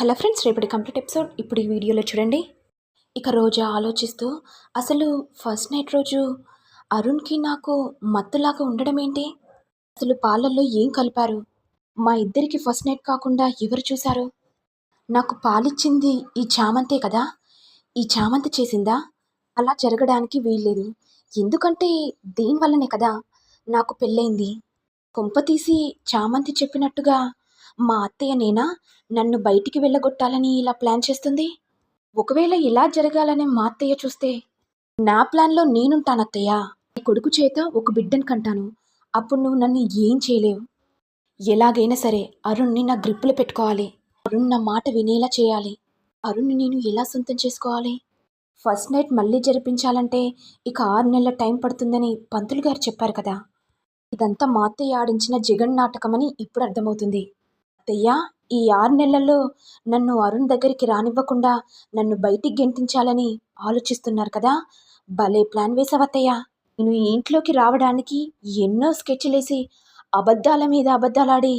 Hello friends రేపటి complete episode. ఇప్పుడు ఈ వీడియోలో చూడండి. ఇక రోజా ఆలోచిస్తూ అసలు ఫస్ట్ నైట్ రోజు అరుణ్కి నాకు మత్తులాగా ఉండడం ఏంటి? అసలు పాలల్లో ఏం కలిపారు? మా ఇద్దరికి ఫస్ట్ నైట్ కాకుండా ఎవరు చూశారు? నాకు పాలిచ్చింది ఈ చామంతే కదా? ఈ చామంతి చేసిందా? అలా జరగడానికి వీల్లేదు. ఎందుకంటే దీనివల్లనే కదా నాకు పెళ్ళైంది కొంప తీసి చామంతి చెప్పినట్టుగా మా అత్తయ్య నేనా? నన్ను బయటికి వెళ్ళగొట్టాలని ఇలా ప్లాన్ చేస్తుంది? ఒకవేళ ఇలా జరగాలని మా అత్తయ్య చూస్తే? నా ప్లాన్లో నేనుంటాను అత్తయ్య నీ కొడుకు చేత ఒక బిడ్డను కంటాను. అప్పుడు నువ్వు నన్ను ఏం చేయలేవు. ఎలాగైనా సరే అరుణ్ని నా గ్రిప్పులో పెట్టుకోవాలి. అరుణ్ నా మాట వినేలా చేయాలి. అరుణ్ని నేను ఎలా సొంతం చేసుకోవాలి? ఫస్ట్ నైట్ మళ్ళీ జరిపించాలంటే ఇక ఆరు నెలల టైం పడుతుందని పంతులు గారు చెప్పారు కదా. ఇదంతా మా అత్తయ్య ఆడించిన జగన్ నాటకమని ఇప్పుడు అర్థమవుతుంది. అత్తయ్య ఈ ఆరు నెలల్లో నన్ను అరుణ్ దగ్గరికి రానివ్వకుండా నన్ను బయటికి గెంటించాలని ఆలోచిస్తున్నారు కదా. భలే ప్లాన్ వేసావత్తయ్య నేను ఈ ఇంట్లోకి రావడానికి ఎన్నో స్కెచ్లేసి అబద్ధాల మీద అబద్ధాలాడి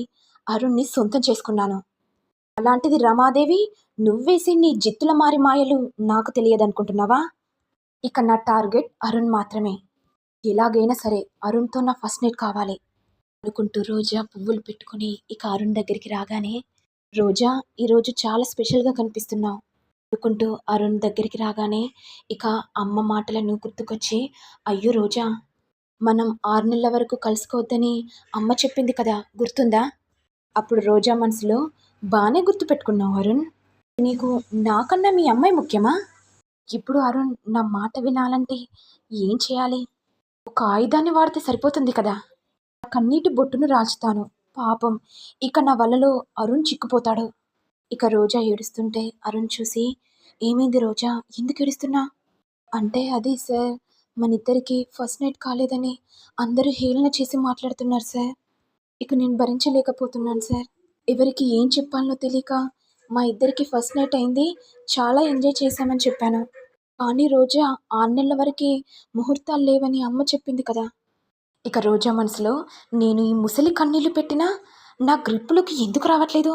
అరుణ్ని సొంతం చేసుకున్నాను. అలాంటిది రమాదేవి నువ్వేసి నీ జిత్తుల మారి మాయలు నాకు తెలియదనుకుంటున్నావా? ఇక నా టార్గెట్ అరుణ్ మాత్రమే. ఎలాగైనా సరే అరుణ్తో నా ఫస్ట్ నెట్ కావాలి. అనుకుంటూ రోజా పువ్వులు పెట్టుకుని ఇక అరుణ్ దగ్గరికి రాగానే రోజా ఈరోజు చాలా స్పెషల్గా కనిపిస్తున్నావు అనుకుంటూ అరుణ్ దగ్గరికి రాగానే ఇక అమ్మ మాటలను గుర్తుకొచ్చి అయ్యో రోజా మనం ఆరు నెలల వరకు కలుసుకోవద్దని అమ్మ చెప్పింది కదా గుర్తుందా? అప్పుడు రోజా మనసులో బాగానే గుర్తుపెట్టుకున్నావు అరుణ్. నీకు నాకన్నా మీ అమ్మాయి ముఖ్యమా? ఇప్పుడు అరుణ్ నా మాట వినాలంటే ఏం చేయాలి? ఒక ఆయుధాన్ని వాడితే సరిపోతుంది కదా. కన్నీటి బొట్టును రాల్చుతాను. పాపం ఇక నా వలలో అరుణ్ చిక్కుపోతాడు. ఇక రోజా ఏడుస్తుంటే అరుణ్ చూసి ఏమైంది రోజా? ఎందుకు ఏడుస్తున్నా? అంటే అది సార్ మన ఇద్దరికి ఫస్ట్ నైట్ కాలేదని అందరూ హేళన చేసి మాట్లాడుతున్నారు సార్. ఇక నేను భరించలేకపోతున్నాను సార్. ఎవరికి ఏం చెప్పాలనో తెలియక మా ఇద్దరికి ఫస్ట్ నైట్ అయింది. చాలా ఎంజాయ్ చేశామని చెప్పాను. కానీ రోజా ఆరు నెలల వరకు ముహూర్తాలు లేవని అమ్మ చెప్పింది కదా. ఇక రోజా మనసులో నేను ఈ ముసలి కన్నీళ్ళు పెట్టినా నా గ్రిప్పులోకి ఎందుకు రావట్లేదు?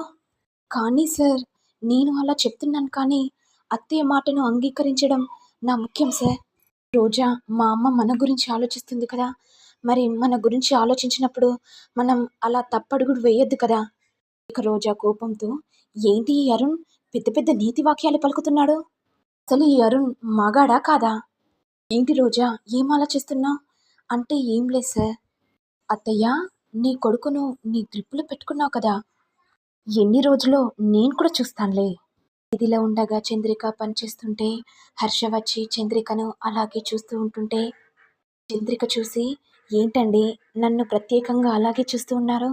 కానీ సార్ నేను అలా చెప్తున్నాను కానీ అత్తయ్య మాటను అంగీకరించడం నా ముఖ్యం సార్. రోజా మా అమ్మ మన గురించి ఆలోచిస్తుంది కదా. మరి మన గురించి ఆలోచించినప్పుడు మనం అలా తప్పడుగుడు వేయొద్దు కదా. ఇక రోజా కోపంతో ఏంటి ఈ అరుణ్? పెద్ద పెద్ద నీతి వాక్యాలు పలుకుతున్నాడు. అసలు ఈ అరుణ్ మగాడా కాదా? ఏంటి రోజా ఏం ఆలోచిస్తున్నావు? అంటే ఏం లేదు సార్. అత్తయ్య నీ కొడుకును నీ గ్రిప్పులో పెట్టుకున్నావు కదా. ఎన్ని రోజులో నేను కూడా చూస్తానులే. ఇదిలా ఉండగా చంద్రిక పనిచేస్తుంటే హర్ష వచ్చి చంద్రికను అలాగే చూస్తూ ఉంటుంటే చంద్రిక చూసి ఏంటండి నన్ను ప్రత్యేకంగా అలాగే చూస్తూ ఉన్నారు?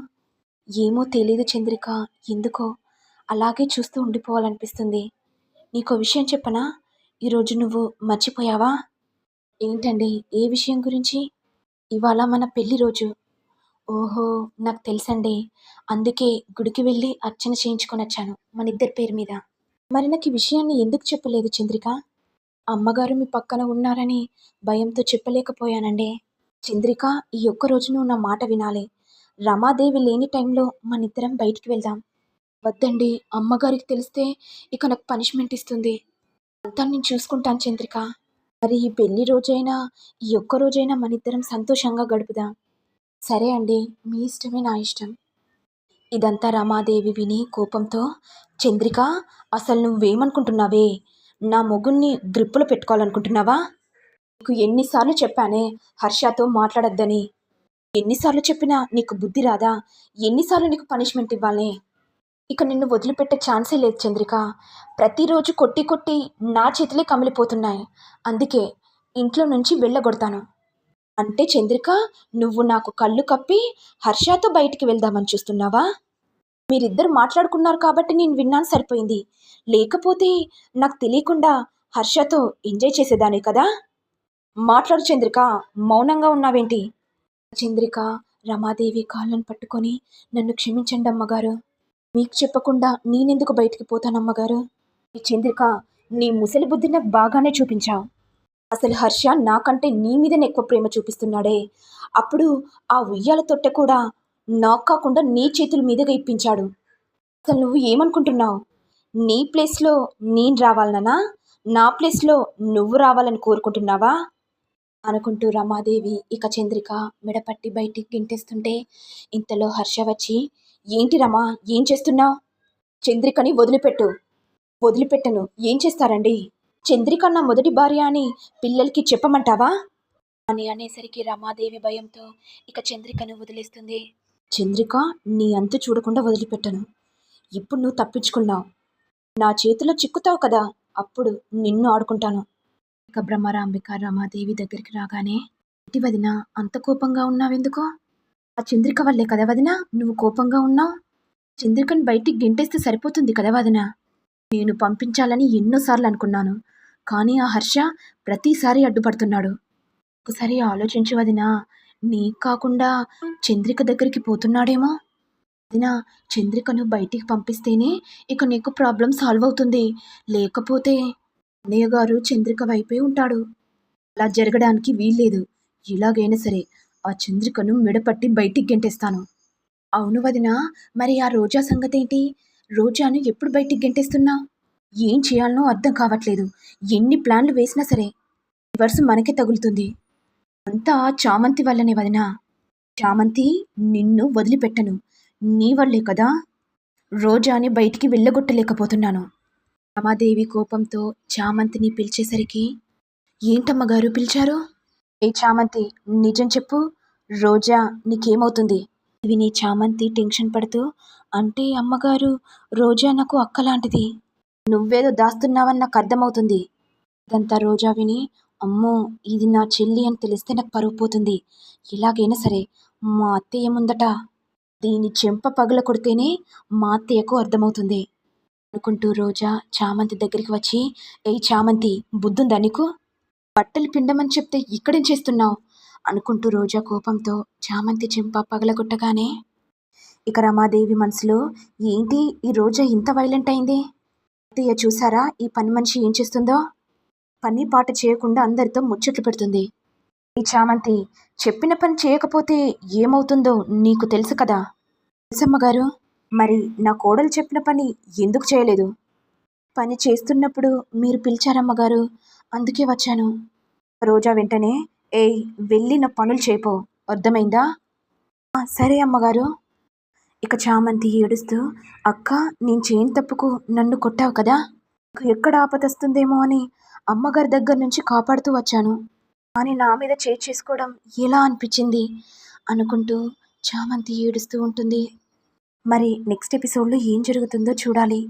ఏమో తెలీదు చంద్రిక ఎందుకో? అలాగే చూస్తూ ఉండిపోవాలనిపిస్తుంది. నీకో విషయం చెప్పనా? ఈరోజు నువ్వు మర్చిపోయావా? ఏంటండి ఏ విషయం గురించి? ఇవాళ మన పెళ్ళి రోజు. ఓహో నాకు తెలుసండి. అందుకే గుడికి వెళ్ళి అర్చన చేయించుకొని వచ్చాను మన ఇద్దరి పేరు మీద. మరి నాకు ఈ విషయాన్ని ఎందుకు చెప్పలేదు చంద్రిక? అమ్మగారు మీ పక్కన ఉన్నారని భయంతో చెప్పలేకపోయానండి. చంద్రిక ఈ ఒక్క రోజు నువ్వు నా మాట వినాలి. రమాదేవి లేని టైంలో మన ఇద్దరం బయటికి వెళ్దాం. వద్దండి అమ్మగారికి తెలిస్తే ఇక నాకు పనిష్మెంట్ ఇస్తుంది. అంతా నేను చూసుకుంటాను చంద్రిక. మరి ఈ పెళ్ళి రోజైనా ఈ ఒక్క రోజైనా మన ఇద్దరం సంతోషంగా గడుపుదాం. సరే అండి మీ ఇష్టమే నా ఇష్టం. ఇదంతా రమాదేవి విని కోపంతో చంద్రిక అసలు నువ్వేమనుకుంటున్నావే? నా మొగుణ్ణి గ్రిప్పులో పెట్టుకోవాలనుకుంటున్నావా? నీకు ఎన్నిసార్లు చెప్పానే హర్షతో మాట్లాడొద్దని. ఎన్నిసార్లు చెప్పినా నీకు బుద్ధి రాదా? ఎన్నిసార్లు నీకు పనిష్మెంట్ ఇవ్వాలి? ఇక నిన్ను వదిలిపెట్టే ఛాన్సే లేదు చంద్రిక. ప్రతిరోజు కొట్టి కొట్టి నా చేతులే కమిలిపోతున్నాయి. అందుకే ఇంట్లో నుంచి వెళ్ళగొడతాను. అంటే చంద్రిక నువ్వు నాకు కళ్ళు కప్పి హర్షతో బయటికి వెళ్దామని చూస్తున్నావా? మీరిద్దరు మాట్లాడుకున్నారు కాబట్టి నేను విన్నాను సరిపోయింది. లేకపోతే నాకు తెలియకుండా హర్షతో ఎంజాయ్ చేసేదాన్ని కదా? మాట్లాడు చంద్రిక మౌనంగా ఉన్నావేంటి? చంద్రిక రమాదేవి కాళ్ళను పట్టుకొని నన్ను క్షమించండి అమ్మగారు మీకు చెప్పకుండా నేనెందుకు బయటికి పోతానమ్మగారు ఈ చంద్రిక నీ ముసలి బుద్ధి నాకు బాగానే చూపించావు. అసలు హర్ష నాకంటే నీ మీదనే ఎక్కువ ప్రేమ చూపిస్తున్నాడే. అప్పుడు ఆ ఉయ్యాల తొట్టె కూడా నాకు కాకుండా నీ చేతుల మీదుగా ఇప్పించాడు. అసలు నువ్వు ఏమనుకుంటున్నావు? నీ ప్లేస్లో నేను రావాలనా నా ప్లేస్లో నువ్వు రావాలని కోరుకుంటున్నావా? అనుకుంటూ రమాదేవి ఇక చంద్రిక మెడపట్టి బయటికి గింటేస్తుంటే ఇంతలో హర్ష వచ్చి ఏంటి రమా? ఏం చేస్తున్నావు? చంద్రికని వదిలిపెట్టు. వదిలిపెట్టను. ఏం చేస్తారండి? చంద్రిక నా మొదటి భార్య అని పిల్లలకి చెప్పమంటావా? అని అనేసరికి రమాదేవి భయంతో ఇక చంద్రికను వదిలేస్తుంది. చంద్రిక నీ అంతు చూడకుండా వదిలిపెట్టను. ఇప్పుడు నువ్వు తప్పించుకున్నావు. నా చేతిలో చిక్కుతావు కదా? అప్పుడు నిన్ను ఆడుకుంటాను. ఇక బ్రహ్మరాంబిక రమాదేవి దగ్గరికి రాగానే ఇంటి అంత కోపంగా ఉన్నావెందుకో? ఆ చంద్రిక వల్లే కదా వదిన? నువ్వు కోపంగా ఉన్నావు చంద్రికను బయటికి గెంటేస్తే సరిపోతుంది కదా వదిన? నేను పంపించాలని ఎన్నోసార్లు అనుకున్నాను. కానీ ఆ హర్ష ప్రతిసారి అడ్డుపడుతున్నాడు. ఒకసారి ఆలోచించు వదినా. నీ కాకుండా చంద్రిక దగ్గరికి పోతున్నాడేమో? వదినా చంద్రికను బయటికి పంపిస్తేనే ఇక నీకు ప్రాబ్లం సాల్వ్ అవుతుంది. లేకపోతే అన్నయ్య గారు చంద్రిక వైపే ఉంటాడు. అలా జరగడానికి వీల్లేదు. ఇలాగైనా సరే ఆ చంద్రికను మెడపట్టి బయటికి గెంటేస్తాను. అవును వదినా మరి ఆ రోజా సంగతి ఏంటి రోజాను ఎప్పుడు బయటికి గెంటేస్తున్నావు ఏం చేయాలనో అర్థం కావట్లేదు. ఎన్ని ప్లాన్లు వేసినా సరే రివర్స్ మనకే తగులుతుంది. అంతా చామంతి వల్లనే వదినా. చామంతి నిన్ను వదిలిపెట్టను. నీ వల్లే కదా రోజాని బయటికి వెళ్ళగొట్టలేకపోతున్నాను. రమాదేవి కోపంతో చామంతిని పిలిచేసరికి ఏంటమ్మగారు పిలిచారు? ఏ చామంతి? నిజం చెప్పు. రోజా నీకేమవుతుంది? ఇవి నీ చామంతి టెన్షన్ పడుతూ. అంటే అమ్మగారు రోజా నాకు అక్క లాంటిది నువ్వేదో దాస్తున్నావని నాకు అర్థమవుతుంది. ఇదంతా రోజా విని అమ్మో ఇది నా చెల్లి అని తెలిస్తే నాకు పరువు పోతుంది. ఎలాగైనా సరే మా అత్తయ్య ముందట. దీని చెంప పగల కొడితేనే మా అత్తయ్యకు అర్థమవుతుంది. అనుకుంటూ రోజా చామంతి దగ్గరికి వచ్చి ఏ చామంతి బుద్ధుందా నీకు? బట్టలు పిండమని చెప్తే ఇక్కడేం చేస్తున్నావు? అనుకుంటూ రోజా కోపంతో చామంతి చెంప పగలగొట్టగానే ఇక రమాదేవి మనసులో ఏంటి ఈ రోజా ఇంత వైలెంట్ అయింది? అత్తయ్య చూసారా ఈ పని మనిషి ఏం చేస్తుందో? పని పాట చేయకుండా అందరితో ముచ్చట్లు పెడుతుంది. ఈ చామంతి చెప్పిన పని చేయకపోతే ఏమవుతుందో నీకు తెలుసు కదా? తెలుసమ్మ గారు మరి నా కోడలు చెప్పిన పని ఎందుకు చేయలేదు? పని చేస్తున్నప్పుడు మీరు పిలిచారమ్మగారు అందుకే వచ్చాను. రోజా వెంటనే ఏయ్ వెళ్ళి నా పనులు చేపో. అర్థమైందా? సరే అమ్మగారు. ఇక చామంతి ఏడుస్తూ అక్క నేను చేయని తప్పుకు నన్ను కొట్టావు కదా? ఎక్కడ ఆపదస్తుందేమో అని అమ్మగారి దగ్గర నుంచి కాపాడుతూ వచ్చాను. కానీ నా మీద చేయి చేసుకోవడం ఎలా అనిపించింది? అనుకుంటూ చామంతి ఏడుస్తూ ఉంటుంది. మరి నెక్స్ట్ ఎపిసోడ్లో ఏం జరుగుతుందో చూడాలి.